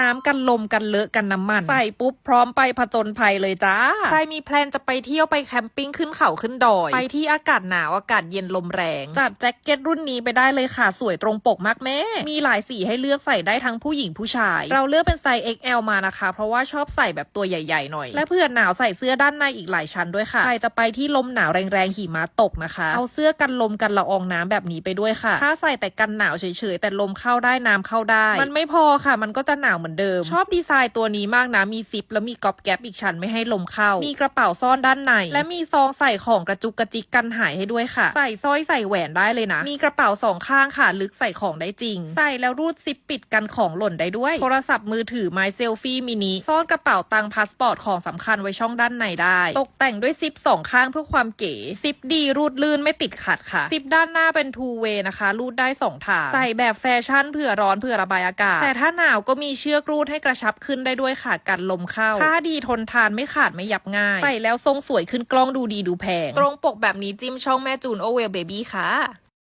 น้ำกันลมกันเลอะกันน้ำมันใส่ปุ๊บพร้อมไปผจญภัยเลยจ้า ใครมีแพลนจะไปเที่ยวไปแคมปิ้งขึ้นเขาขึ้นดอย ไปที่อากาศหนาวอากาศเย็นลมแรง จัดแจ็คเก็ตรุ่นนี้ไปได้เลยค่ะ สวยตรงปกมากแม่ มีหลายสีให้เลือกใส่ได้ทั้งผู้หญิงผู้ชาย เราเลือกเป็นไซส์ XL มานะคะ เพราะว่าชอบใส่แบบตัวใหญ่ๆหน่อย และเพื่อนหนาวใส่เสื้อด้านในอีกหลายชั้นด้วยค่ะ ใครจะไปที่ลมหนาวแรงๆหิมะตกนะคะ เอาเสื้อกันลมกันละอองน้ำแบบนี้ไปด้วยค่ะ ถ้าใส่แต่กันหนาวเฉยๆแต่ลมเข้าได้น้ำเข้าได้ มันไม่พอค่ะ มันก็จะหนาวเหมือนเดิม ชอบดีไซน์ตัวนี้มากนะ มีซิปแล้วมีก๊อบแก๊ปอีกชั้นไม่ให้ลมเข้า มีกระเป๋าซ่อนด้านใน และมีซองใส่ของกระจุกกระจิกกันหายให้ด้วยค่ะ ใส่สร้อยใส่แหวนได้เลยนะ มีกระเป๋าสองข้างค่ะลึกใส่ของได้จริง ใส่แล้วรูดซิปปิดกันของหล่นได้ด้วย โทรศัพท์มือถือไมเซลฟี่มินิซ่อนกระเป๋าตังค์พาสปอร์ตของสำคัญไว้ช่องด้านในได้ ตกแต่งด้วยซิปสองข้างเพื่อความเก๋ ซิปดีรูดลื่นไม่ติดขัดค่ะ ซิปด้านหน้าเป็น two way นะคะ รูดได้สองทาง ใส่แบบแฟชั่นเผื่อร้อนเผื่อระบายอากาศ แต่ถ้าหนาวก็มีเชือกรูดให้กระชับขึ้นได้ด้วยค่ะกันลมเข้าผ้าดีทนทานไม่ขาดไม่ยับง่าย ใส่แล้วทรงสวยขึ้นกล้องดูดีดูแพง ตรงปกแบบนี้จิ้มช่องแม่จูนโอเวลเบบี้ค่ะ